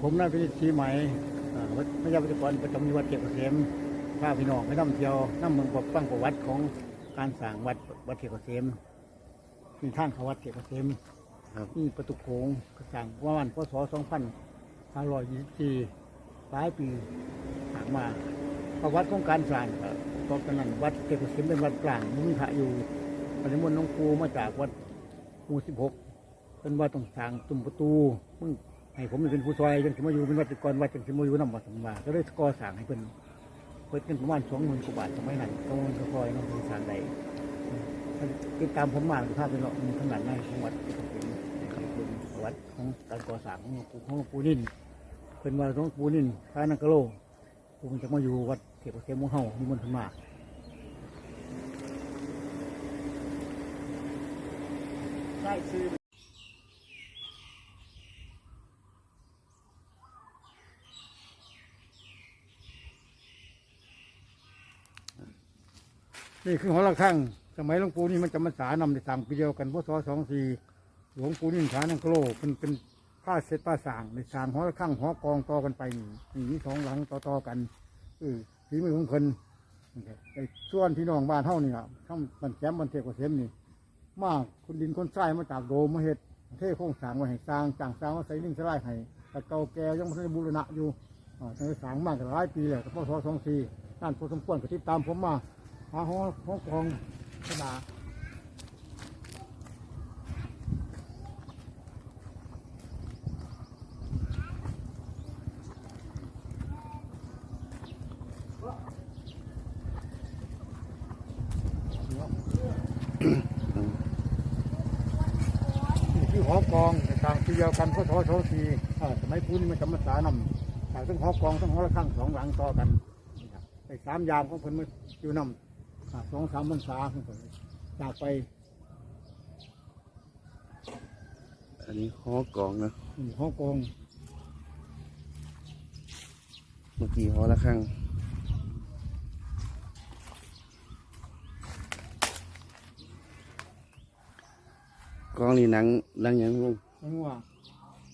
นี่ครับผมนายพิชิตศรีไหมอ่าวัดพระยาวิจกรประจำวัดเกียรติเกษมพาพี่น้องไปนำเที่ยวนํเมืองปกฟังประวัติของการสร้างวัดวัดเกียรติเกษมมีทางเข้าวัดเกียรติเกษมครับมีประตูโขงก็สร้างประมาณพศ2524หลายปีสร้างมาประวัติของการสร้างก็ตอนนั้นวัดเกียรติเกษมเป็นวัดกลางมีพระอยู่ปฏิมณฑลหลวงปู่มาจากวัดหมู่16เป็นว่าต้องสร้างตุ่มประตูมึง ให้ผมเป็นผู้ซอยจังสิมาอยู่เป็นวัดก่อนวัดจังสิมาอยู่น้ำวัดสมมาก็เลยก่อสร้างให้เป็นเปิดกันประมาณสองหมื่นกว่าบาทสมัยนั้นก็มันก็คอยน้องสร้างใดติดตามผมมาภาพเป็นเนาะมีขนาดในของวัดที่ผมเป็นประวัดของการก่อสร้างของหลวงปู่ของหลวงปู่นินเป็นว่าหลวงปู่นินพระนังกะโลผมจะมาอยู่วัดเทพเสมของเฮามีมนต์ธรรมาได้ซื้อ นี่คือหอระฆังสมัยหลวงปู่นี่มันจำพรรษานำในต่างปีเดียวกันพศสองสี่หลวงปู่นี่ฐานังกลเป็นเป็นผ้าเสร็จผ้าสร้างในสางหอระฆังหอกองต่อกันไปนี่นี่สองหลังต่อต่อๆกันเออฝีมือของเพิ่นไอ้ส่วนพี่น้องบ้านเฮานี่ครับทั้งบันแคมบันเทกว่าเสมนี่ มากคนดินคนทรายมาจากโดมมาเฮ็ดเทโครงสร้างไว้ให้สร้างจ้างสร้างมาใส่ลิ่งสลายให้แต่เก่าแก่ยังไม่ได้บูรณะอยู่อ่าตั้งแต่สร้างมากหลายปีแล้วพศสองสี่นั่นพอสมควรก็ติดตามผมมา หาหอหอกองขนาดนี่อหอกองต่างปีเดียวกันพศสองสี่อ่าสมัยพุทธมันจำพรรษานำจากทั้งหอกองทั้งหอระฆังสองหลังต่อกันไอ้สามยามของเพิ่นมันอยู่นำ อ่าสองสามพรรษาของเพิ่นจากไปอันนี้หอกองนะนี่หอกองเมื่อกี้หอละครั้งกองนี่หนังหนังหยังลุงนางงัว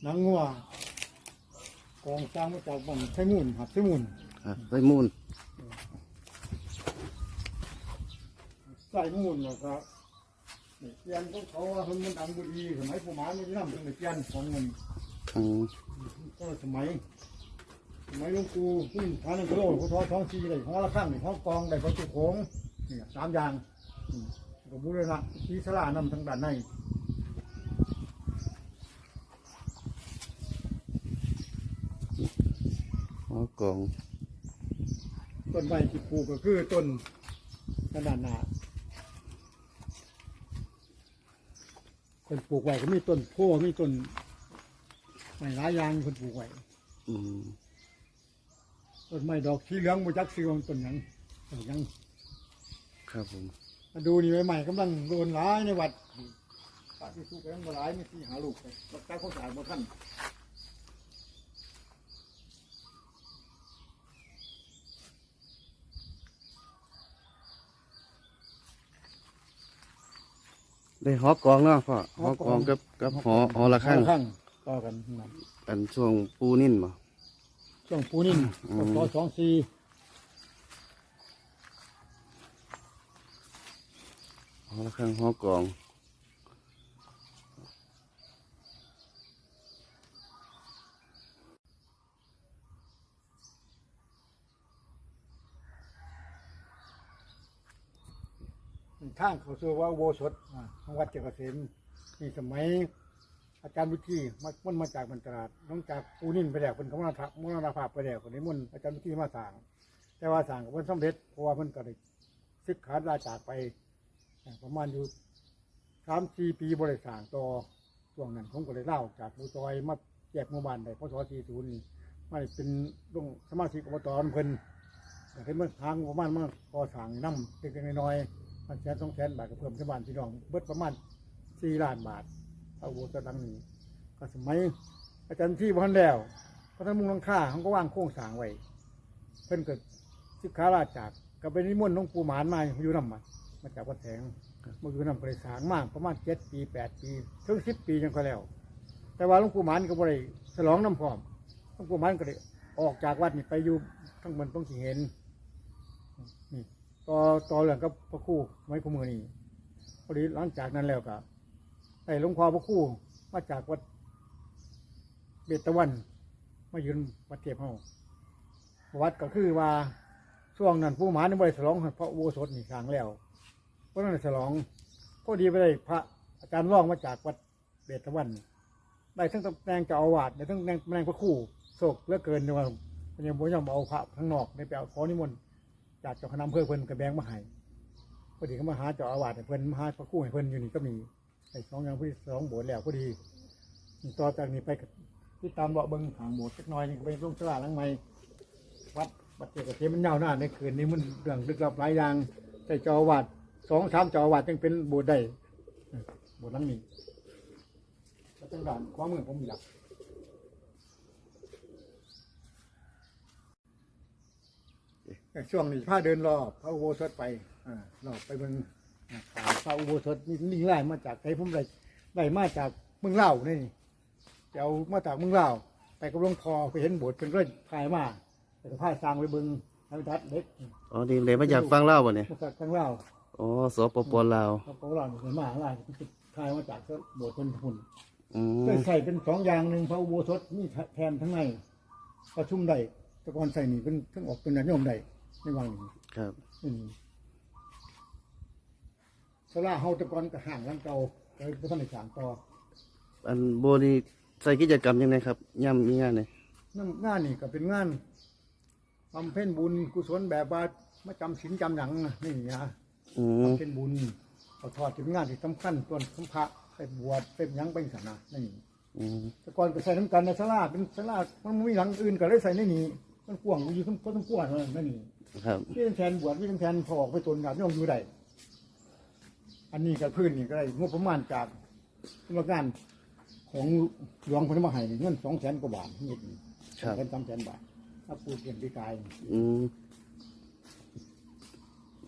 นางงัวกองสร้างมาจากบันไทมูลหัดไทมูล อะไปมูล ส่มูลแล้วก็นี่เกียนของเขาว่าเพิ่นมันดังบุรีสมัยผู้หมาไม่ได้นำถึงเกียนของมันอืมก็สมัยสมัยหลวงปู่ขึ้นฐานงกระโดดพุทธท้องซีได้หอละข้างได้หอกองได้ประตูโขงนี่สามอย่างอืมแล้วก็บุรณะทีสลานำทางด้านในหอกองต้นไม้ที่ปลูกก็คือต้นกระดานหนา คนปลูกไว้ก็มีต้นโพมีต้นไม้หลายอย่างคนปลูกไว้อืมต้นไม้ดอกสีเหลืองมูจักสีของต้นหยังต้นหยังครับผมมาดูนี่ใหม่ๆกำลังโดนร้ายในวัดปาที่สู้กันมาร้ายมีที่หาลูกไปรักษาคนสะอาดมาท่าน ได้หอกองเนาะพ่อหอกองกับกับหอหอละครั้งข้างต่อกันนั่นอันช่วงปูนิ่นบ่ช่วงปูนิ่มอืมพศสองสี่หอละครั้งหอกองางเขาชื่อว่าอุโบสถอ่าของวัดเจ้าเกษมนี่สมัย อาจารย์วิธีมามันมาจากบรรตราดน้องจากปูนิ่มไปแล้วเป็นเขามรณภาพมรณภาพไปแล้วคนนี้มันต์อาจารย์วิธีมาสั่งแต่ว่าสั่งกับเพิ่นสำเร็จเพราะว่าเพิ่นก็ได้ซึกขาดลาจากไปอ่าประมาณอยู่สามสี่ปีบริสั่งต่อช่วงนั้นผมก็เลยเล่าจากหมูซอยมาแยกหมู่บ้านได้พศสี่ศูนย์นี่มาเป็นลงสมาชิกอบตเพิ่นแต่เพิ่นมาทางประมาณมาพอสั่งน้ำเล็กๆน้อยๆ มันแสนสองแสนบาทก็เพิ่มชาวบ้านพี่น้องเบิดประมาณสี่ล้านบาทเอาโบสถ์หลังนี้ก็สมัยอาจารย์ที่บ้านแล้วพระท่านมุงหลังค่าเขาก็ว่างโค้งสางไว้เพิ่นเกิดสิกขาราชจากก็ไปนิมนต์หลวงปู่หมานมาอยู่นำมามาจากวัดแสงมาอยู่นำไปสางมากประมาณเจ็ดปีแปดปีถึงสิบปียังก็แล้ว แต่ว่าหลวงปู่หมันก็บ่ได้ฉลองน้ำพร้อมหลวงปู่หมันก็ได้ออกจากวัดนี่ไปอยู่ทั้งบนต้องสิเห็น ต่อต่อเรื่องกับพระคู่ไม้คู่มือนี่พอดีหลังจากนั้นแล้วก็ไอ้หลวงพ่อพระคู่มาจากวัดเบตตะวันมายืนวัดเทียบเฮาวัดก็คือว่าช่วงนั้นผู้หมานี่บ่ได้ฉลองพระอุโบสถนี่ครั้งแล้วเพราะนั้นฉลองก็ดีไปได้พระอาจารย์ร่องมาจากวัดเบตตะวันได้ทั้งตำแหน่งเจ้าอาวาสได้ทั้งตำแหน่งพระคู่โศกเลือเกินเนี่ยว่าเป็นยังบ่ยอมเอาพระข้างนอกได้ไปเอาขอนิมนต์ จากเจ้าคณะอำเภอเพิ่นกระแบงมาให้พอดีก็มาหาเจ้าอาวาสให้เพิ่นมาหาพระครู่ให้เพิ่นอยู่นี่ก็มีไอ้สองอย่างพอดีสองโบสถ์แล้วพอดีต่อจากนี้ไปก็ที่ตามเลาะเบิงหางโบสถ์สักหน่อยนี่ก็ไปลงสลาหลังใหม่วัดวัดเจกเทมันยาวนาในคืนนี้มันเรื่องลึกลับหลายอย่างแต่เจ้าอาวาสสองสามเจ้าอาวาสจึงเป็นโบสถ์ได้โบสถ์หลังนี้แล้วจังหวะความมือผมมีหลัก ช่วงนี้พาเดินรอบพระอุโบสถไปอ่ารอบไปเมืองอ่าขาวพระอุโบสถนี่ลิงไล่มาจากไทยผมได้ได้มาจากเมืองเล่าวนี่จะเอามาจากเมืองเล่าวไปกับหลวงพ่อไปเห็นโบสถ์เป็นเรื่องพายมาแต่ก็พายสร้างไปเบึงทางทัดเล็กอ๋อดีเลยมาจากฟังเล่าบ่เนี่ยมาจากทางเล่าวอ๋อสปปลาวพระโบราณเห็นมาอะไรพายมาจากโบสถ์เป็นหุ่นอืมเคยใส่เป็นสองอย่างหนึ่งพระอุโบสถนี่แทนทั้งในประชุมได้แต่ก่อนใส่นี่เป็นเครื่องออกเป็นนายมได้ ในวังนี้ครับ อืมสลาเฮาแตะกอนก็ห่างหลังเก่าเลยพระท่านได้สร้างต่ออันโบนี่ใส่กิจกรรมยังไงครับย่ำมีงานเนี่ยนั่นงานนี่ก็เป็นงานบำเพ็ญบุญกุศลแบบว่ามาจำศีลจำหยังนะนี่นะอืมบำเพ็ญบุญเอาทอดถึงงานที่สำคัญส่วนสำพระไปบวชเป็นหยังเป็นศาสนานี่อืมแต่ก่อนก็ใส่น้ำกันในสลาเป็นสลามันไม่มีหลังอื่นก็เลยใส่ในนี้ มันกว้างอยู่ทั้งทั้งกว้างนั่นนี่ครับที่แทนบวชที่แทนพอออกไปตนกับย่อมอยู่ได้อันนี้กับพื้นนี่ก็ได้งบประมาณจากสำนักงานของหลวงพระมหานี่เงินสองแสนกว่าบาทนิดนี่สองแสนสามแสนบาทถ้าปูเปลี่ยนปีกายอืม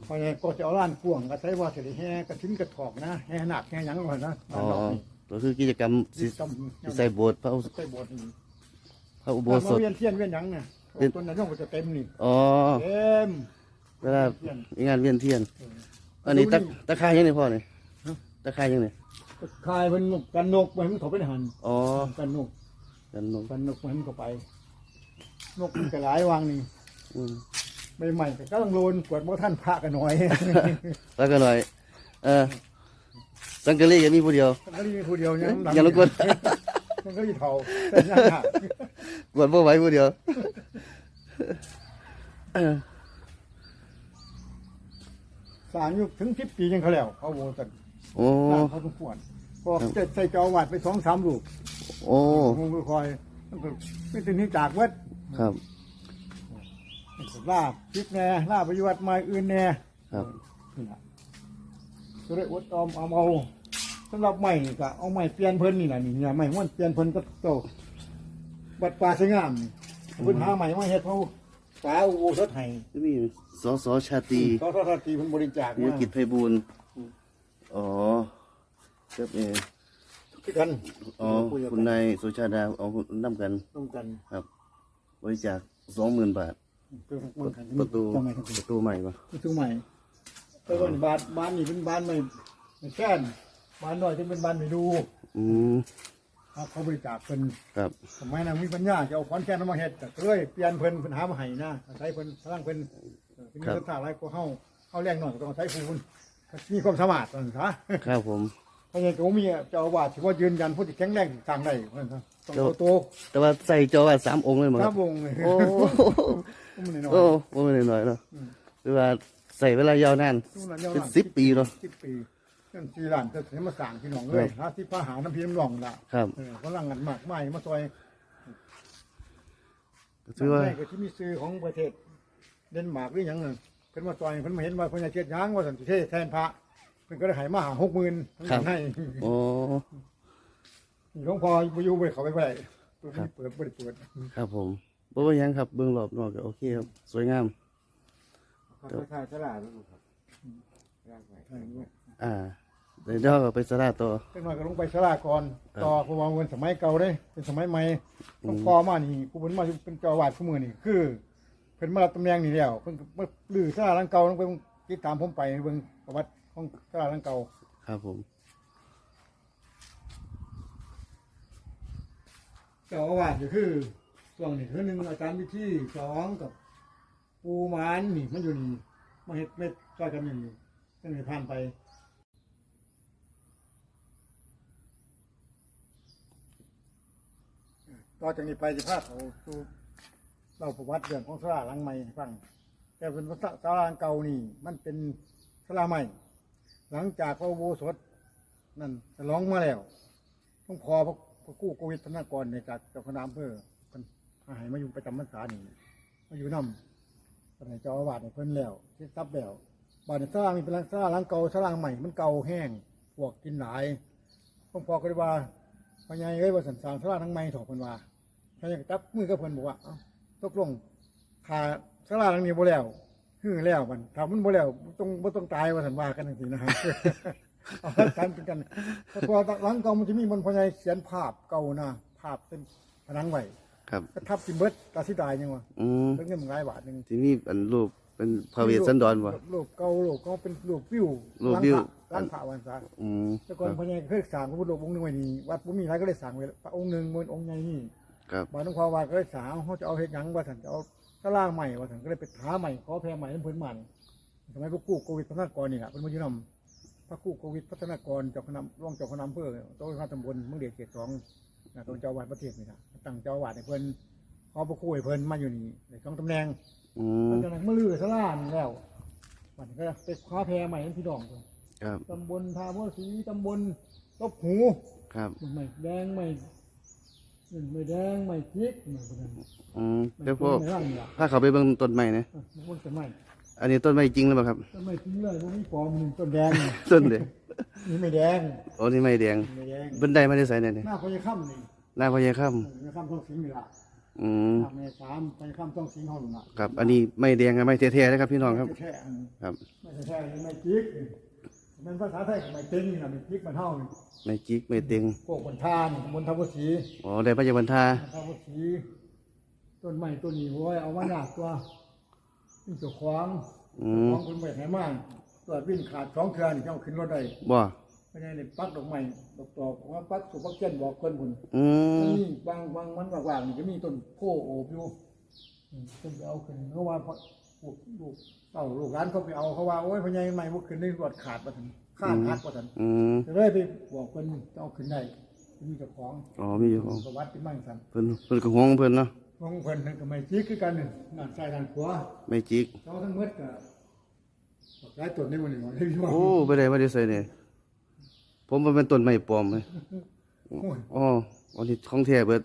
เพราะงั้นก็จะเอาล้านกว้างก็ใช้ว่าเสด็จแห่กระทิ้นกระถอกนะแห่หนักแห่หยังก่อนนะอ๋อก็คือกิจกรรมสิสิจำสิใส่โบสถ์พระอุใส่โบสถ์นี่พระอุโบถ้าสมาถเวียนเทียนเวียนหยังเนี่ย ต้นนั้นย่อมก็จะเต็มนี่อ๋อเต็มเวลาเทียนมีงานเวียนเทียนเอออันนี้ตะดูนี่ตะคายยังไงพ่อเนี่ยฮะตะคายยังไงก็คายมันกันนกมันเขาเป็นหันอ๋อกันนกกันนมกันนกมันก็ไป นกมันก็หลายวางนี่อืมใหม่ๆก็กำลังโลนกวดบ่ท่านพระกันหน่อยแล้วก็หน่อย เออสังกะรีก็มีผู้เดียวมันก็รีผู้เดียวยังอย่ารบกวน มันก็รีเท่าแต่ยังหักกวดบ่ไหวผู้เดียวเออสร้างอยู่ถึงสิบปียังเขาแล้วเขาโวตันโอ้สร้างเขาต้องขวนพอจะใส่เจ้าอาวัดไปสองสามลูกโอ้คงคอยมันก็ไม่ถึงนี้จากเวัดครับลาบพิษแน่ลาบปฏิวัติมาอื่นแน่ครับนี่ล่ะก็เลยอดออมเอาเอา สำหรับใหม่ก็เอาใหม่เปลี่ยนเพิ่นนี่แหละนี่เนี่ยใหม่มันเปลี่ยนเพิ่นก็โตบัดป่าสวยงามนี่เพิ่นหาใหม่มาเฮ็ดเขาป่าอุโบสถให้มีสสชาตรีเขาทอดตีเพิ่นบริจาคมีมากิจไพบูลย์อ๋อครับเออคือกันอ๋อคุณนายสุชาดาเอานํกันต้องกันครับ บริจาคสองหมื่นบาทคือต้องกันประตูต้องไงทั้งประตูใหม่ปะประตูใหม่แต่ว่าบ้านบ้านนี่เป็นบ้านใหม่ไม่แค่น บ้านน้อยที่เป็นบ้านไม่ดูอืมครับเขาบริจาคเพิ่นครับสมัยนั้นมีปัญญาจะเอาขอนแก่นมาเฮ็ดก็เลยเปลี่ยนเพิ่นเพิ่นหามาให้นะใช้เพิ่นพลังเพิ่นเออเป็นศรัทธาหลายกว่าเฮาเฮาแรงหน่อยก็ต้องใช้ผู้เพิ่นมีความสามารถนั่นซะ ครับผมเพราะงั้นก็บ่มีเจ้าอาวาสที่ว่ายืนยันผู้ที่แข็งแรงต่างได้เพิ่นซะต้องเอาโตแต่ว่าใส่จอว่าสามองค์เลยมั้งคครัรับบวงเลยโอ้มันน้อยโอ้โหไม่หน่อยๆเนาะหรือว่าใส่เวลายาวนานๆนู่นน่ะยาวเป็นนานสิบปีเนาะสิบปี นั่นสี่ล้านก็สิมาสร้างพี่น้องเลยหาที่พาหาน้ำพี่น้ำหนองล่ะครับ เออเขาลังกันมากมายมาซอยถือว่าก็ที่มีซื้อของประเทศ เดนมาร์กหรือหยังนั่นเพิ่นมาซอยเพิ่นมาเห็นว่าเพิ่นจะเทียดหยังว่าสันติเทศแทนพระเพิ่นก็ได้ใหายมาหาหกหมื่นทั้งนั้นให้ โอ้ หลวงพ่อบ่อยู่ไปเขาไปไปเปิดเปิดเปิดเปิดครับผมบ่ว่าหยังครับ เบื้องรอบนอกก็โอเคครับ สวยงามข้าพเจ้าฉลาดแล้วครับใช่ด้วย อ่าเดี๋ยวเราก็ไปสลาต่อจังหน่อยก็ลงไปสลาก่อนครับต่อเพราะว่ามันสมัยเก่าเด้เป็นสมัยใหม่ต้องพอมานี่ผู้เพิ่นมาเป็นเจ้าอาวาสผู้มือนี่คือเพิ่นมารับตำแหน่งนี่แล้วเพิ่นก็มาลื้อสลาหลังเก่าลงไปเบิ่งติดตามผมไปเบิ่งประวัติของสลาหลังเก่าครับผมเจ้าอาวาสก็คือช่วงนี้คือหนึ่งอาจารย์วิธีสองกับปูหมานนี่มันอยู่นี่มาเฮ็ดเม็ดช่วยกันนี่ตั้งแต่ผ่านไป ต่อจากนี้ไปจะพาเขาสู่เล่าประวัติเรื่องของสลาหลังใหม่ให้ฟัง แต่เป็นสลาหลังเก่านี่ มันเป็นสลาใหม่ หลังจากพระอุโบสถนั่นจะร้องมาแล้ว ต้องพอพระพระกู้โควิดธนากรในจากเจ้าคณะอำเภอเป็นหายมาอยู่ประจำพรรษานี่มาอยู่นำตอนนี้เจ้าอาวาสในเพิ่นแล้วที่ทรัพย์แล้วบ้านในสลามีเป็นสลาหลังเก่าสลาใหม่ มันเก่าแห้งพวกกินหลายต้องพอก็เลยว่า พญายเอ้ยว่าสันสารสลาทั้งใหม่ถอกเพิ่นว่าพญายก็จับมือกับเพิ่นบอกว่าเอ้าตกลงขาสลาหลังนี้บ่แล้วฮือแล้วมันถ้ามันบ่แล้วบ่ต้องบ่ต้องตายว่าสันว่ากันจังซี่นะฮะ เอากันเป็นกันแต่พอหลังเก่ามันจะมีมันพญายเขียนภาพเก่านะภาพเป็นผนังไว้ครับ ก็ทับสิเบิดตาสิตายยังวะอืมเรื่องเงินมันหลายบาทหนึง ที่มีอันรูป เป็นพระเวสสันดรบ่รูปเก่ารูปก็เป็นรูปวิวรูปวิวหลังพระหลังพระวันซะอืมแต่ก่อนพญายเคยสร้างพระพุทธรูปองค์หนึงไว้นี่วัดบ่มีอะไรก็เลยสร้างไว้พระองค์หนึงบนองค์ใหญ่นี่ครับบาทหลวงพ่อว่าก็เลยสาวเขาจะเอาเฮ็ดหยังว่าท่านจะเอาตะล่างใหม่ว่าท่านก็เลยไปหาใหม่ขอแพรใหม่ให้เพิ่นมันสมัยพระกู้โควิดพัฒนากรนี่แหละเป็นมาอยู่นำพระกู้โควิดพัฒนากรเจ้าคณะรองเจ้าคณะอำเภอโตคณะตำบลเมืองเดชเขตสองนะตรงเจ้าอาวาดประเทศนี่นะตั้งเจ้าอาวาดให้เพิ่นขอพระกู้ให้เพิ่นมาอยู่นี่ในสองตำแหน่ง อืหลัมงจากนั้นเมื่อลือสลานี่แล้วมันก็ไปขอแพรใหม่ให้พี่น้องเพิ่นครับตำบลทามัวศรีตำบลลบหูครับไม่แดงไม่ไม่แดงไม่พริกไม่เป็นไรอืมเดี๋ยวพ่อไม่ร่างนี่ล่ะถ้าเขาไปเบิ่งต้นไม้นะอะมันจะไม่อันนี้ต้นไม้จริงหรือเปล่าครับจะไม่ทิ้งเลยมันมีปลอมหนึ่งต้นแดงนี่ต้นเดียวนี่ไม่แดงโอ้นี่ไม้แดงไม่แดง บันไดมาได้ใส่เนี่ยนี่หน้าพญาค่ำนี่หน้าพญาค่พญาค่ำต้องสิงนี่ล่ะำ อืมหน้าเมษามพญาค่ำต้องสิงห้องนี่ล่ะครับ อันนี้ไม้แดงกับไม้แท้ๆนะครับพี่น้องครับไม่แท้อันนี้ครับ ไม่แท้อันนี้ไม่จิกนี่มันภาษาไทยก็ไม่เต็งนี่นะไม่จิกมันเท่านี่ไม้จิกไม้เต็งพวกบนทานบนทวสีอ๋อได้พระยาบรรทาทวสีต้นไม้ต้นนี้โว้ยเอามาหนักตัวนี่เจ้าของอืเจ้ามของคนแบบไหนมากตัววิ่งขาดสองเครือนี่เจ้าขึ้นรถได้บ่ ไม่ได้เลยปักดอกไม้ดอกตอกว่าปักสุปักเจนบอกคนคนอืมนี่บางบางมันว่างๆนี่จะมีต้นโพโอบอยู่อืมต้นไปเอาขึ้นเพราะว่าพอพวกลูกเต่าลูกร้านเขาไปเอาเขาว่าโอ้ยพญายใหม่พวกขึ้นได้รวดขาดมาถึงข้างหักมาถึงอืมจะเลยไปบอกคนจะเอาขึ้นได้มีเจ้าของอ๋อมีอยู่ของประวัติที่มั่งสันเพิ่นเพิ่นก็ห่วงเพิ่นเนาะของเพิ่นนั่นก็ไม่จีคือกันหนึ่งด้านซ้ายด้านขวาไม้จิกเขาทั้งหมดก็หลายต้นในวันนี้ว่าพี่ว่าโอ้บ่ได้มาได้ใส่เนี่ย ผมว่าเป็นต้นไม้ปลอมเลยโอ้ยอ๋ออันนี้ของแท้เบิด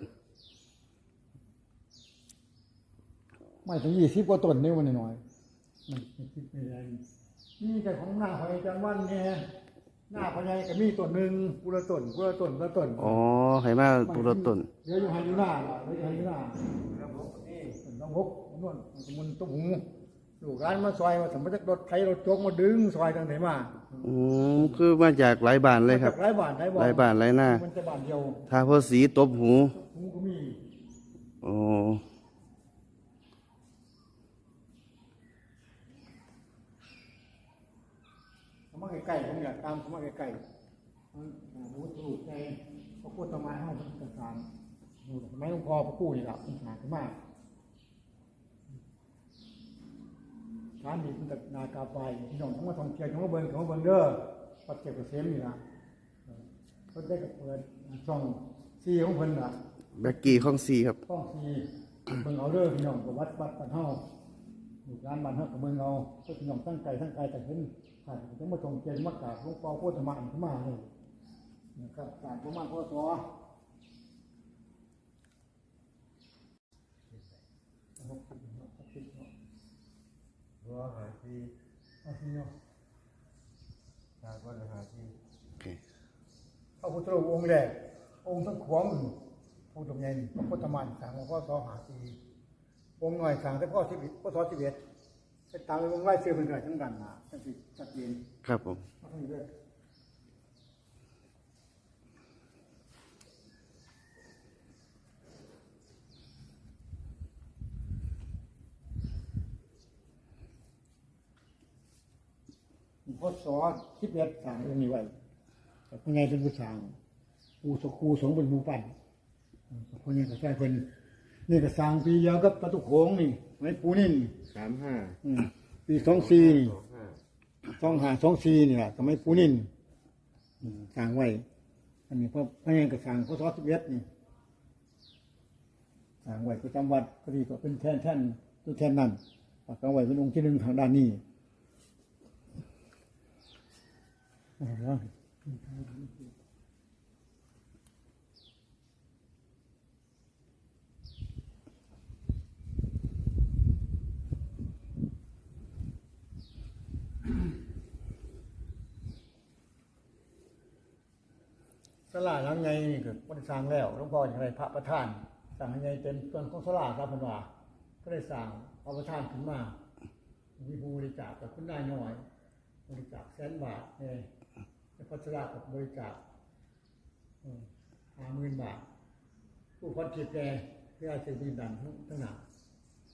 ไม่ถึงยี่สิบกว่าต้นในวันนี้หน่อยมันคิดไม่ได้นี่แต่ของหน้าพญายจังวันไงหน้าพญายก็มีต้นหนึ่งกุละต้นกุละต้นกุละต้นอ๋อให้มาปลูกรถต้นเดี๋ยวอยู่ไฮยูน่าล่ะเดี๋ยวอยู่ไฮยูน่าต้องพกนวลมันตุ้มหู ลูกร้านมาซอยมาสมมติรถไถรถโจกมาดึงซอยทางไหนมาอืมคือมาจากหลายบ้านเลยครับมาจากหลายบ้านหลายบ้านหลายบ้านหลายหน้า มันจะบ้านเดียวทาพ่อสีตบหูหูก็มีโอ้สมัครใกล้ๆผมอยากตามสมัครใกล้ๆมันหูถูกใจพระพุทธมาให้มันเป็นการดูสมัยหลวงพ่อพระกู้นี่แหละมันหาขึ้นมา ร้านนี้เป็นกับนากาไฟพี่น้องทั้งมาท่องเที่ยวทั้งมาเบิ่งทั้งมาเบิ่งเด้อปัจเจกเกษมนี่นะเพิ่นได้กับเปิดช่องซีของเพิ่นล่ะแบ็กกี้ของสีครับต้องซีเบิ่งเอาเด้อพี่น้องประวัติวัดบ้านเฮาลูกหลานบ้านเฮาก็เบิ่งเอาเพื่อพี่น้องตั้งใจตั้งใจแต่เห็นถ้าจะมาท่องเที่ยวมากราบหลวงพ่อโพธิมาขึ้นมาเลยนะครับกราบหลวงพ่อพศ รั้วหา ที่เอาทีเนาะชาวบ้านหาที่โอเคพระพุทธรูปองค์แรก องค์ทั้งขวางพระพุทธใหญ่นี่พระพุทธมานสร้างมาพ่อสอหาปีองค์หน่อยสร้างแต่พ่อสิบพ่อสอสิบเอ็ดไปตามไปวงไล่เสื้อเป็นเกิดทั้งกันนะจังสิชัดเจนครับผม เอาตรงนี้ด้วย พศสิบเอ็ดสร้างองค์นี้ไว้แต่พ่อใหญ่เป็นผู้สร้างปูสกูสงฆ์เป็นผู้ปั้นอืมพ่อใหญ่ก็ใช่เพิ่นนี่ก็สร้างปีเดียวกับประตูโขงนี่ไว้ปูนิ่นสามห้าอืมปีสองสี่นี่สองห้าสองหาสองสี่นี่แหละสมัยปูนิ่นอืมสร้างไว้ อันนี้พ่อพ่อใหญ่ก็สร้างพศสิบเอ็ดนี่สร้างไว้ประจำวัดก็ดีก็เป็นแท่นแท่นตัวแท่นนั่นปักเอาไว้เป็นองค์ที่หนึ่งทางด้านนี้ สลาหลังไงนี่ก็บ่ได้สร้างแล้วหลวงพ่ออย่างไรพระประธานสร้างยังไงเต็มส่วนของสลาครับเพิ่นว่าก็ได้สร้างพระประธานขึ้นมามีผู้บริจาคกับคุณนายน้อยบริจาคแสนบาทเนี่ย แล้วก็สลากับบริจาคห้าหมื่นบาท ผู้คนผิดแกเพื่อจะยืนดันทั้งทั้งหนัก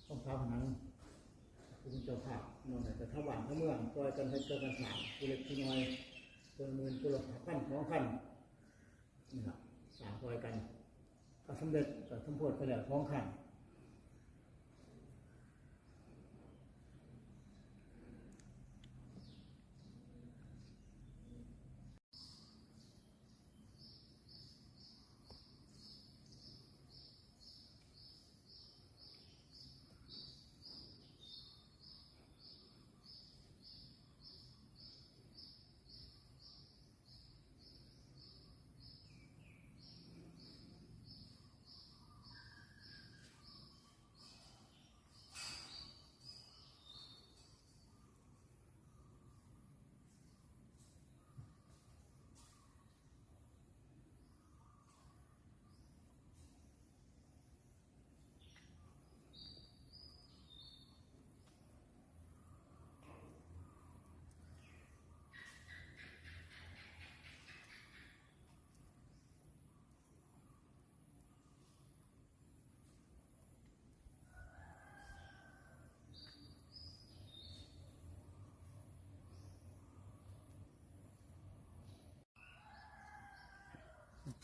ต้องทำนังคุณเจ้าภาพนอนแต่ทั้งวันทั้งเมื่องตัวกันให้เกิดกันสามผู้เล็กผู้น้อยตัวหมื่นตัวละพันสองพันนี่ครับสามรอยกันก็สำเร็จก็สมโพธิไปแล้วท้องขัน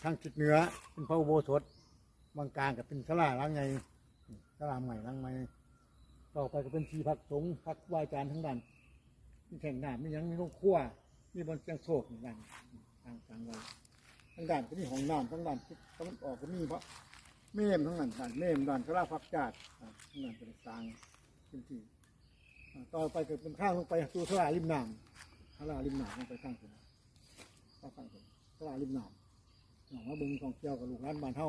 ทางทิศเหนือเป็นพระอุโบสถบางกลางก็เป็นสลาหลังไงสลาใหม่หลังใหม่ต่อไปก็เป็นที่พักสงฆ์พักวายจานทั้งด้านมีแข่งน้ำมียังมีโรงครัวมีบนเชียงโศกทั้งด้านทางกลางไว้ทั้งด้านก็มีห้องน้ำทั้งด้านทิศตะวันออกก็มีเพราะเมมทั้งนั้นด้านเมมด้านสลาพักจาดทั้งนั้นเป็นสร้างเป็นที่ต่อไปก็เป็นข้างลงไปสู่สลาริมน้ำสลาริมน้ำลงไปข้างขึ้นข้างขึ้นสลาริมน้ำ มาเบิ่งของเที่ยวกับลูกหลานบ้านเฮา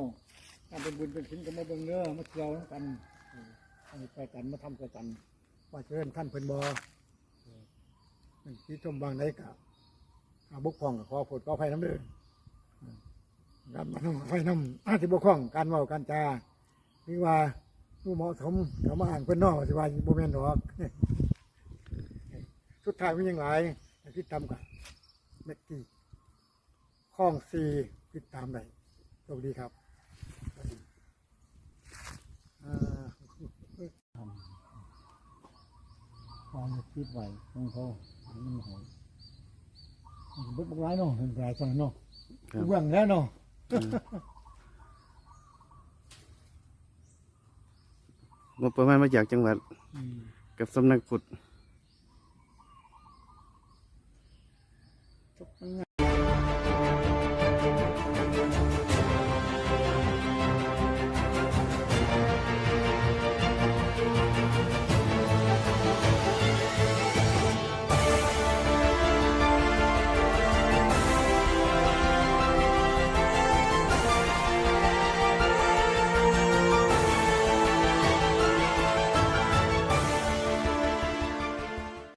ถ้าเป็นบุญเป็นศิลก็มาเบิ่งเนื้อมาเที่ยวกันไปกันมาทำกัน ว่าเชิญท่านเพิ่นบ่เอที่ชมบางไดกะอาบุกพ่องก็ขอโปรดขออภัยน้ำเด้อเออการมาทำไฟน้ำอาจสิบุกพ่องการเว้าการจาหรือว่าผู้เหมาะสมก็มาอ่านเพิ่อนนอกสิว่าบ่แม่นดอกสุดท้ายมีหยังหลายที่ทำกับเม็ดกี้ข้องซี ติดตามได้สวัสดีครับอ่าทำความคิดไว้ของเขามันหอยมันเบิดบกร้ายเนาะเห็นหลายจังเนาะครับเบื้องแล้วเนาะงบประมาณมาจากจังหวัดอืมกับสำนักพุทธ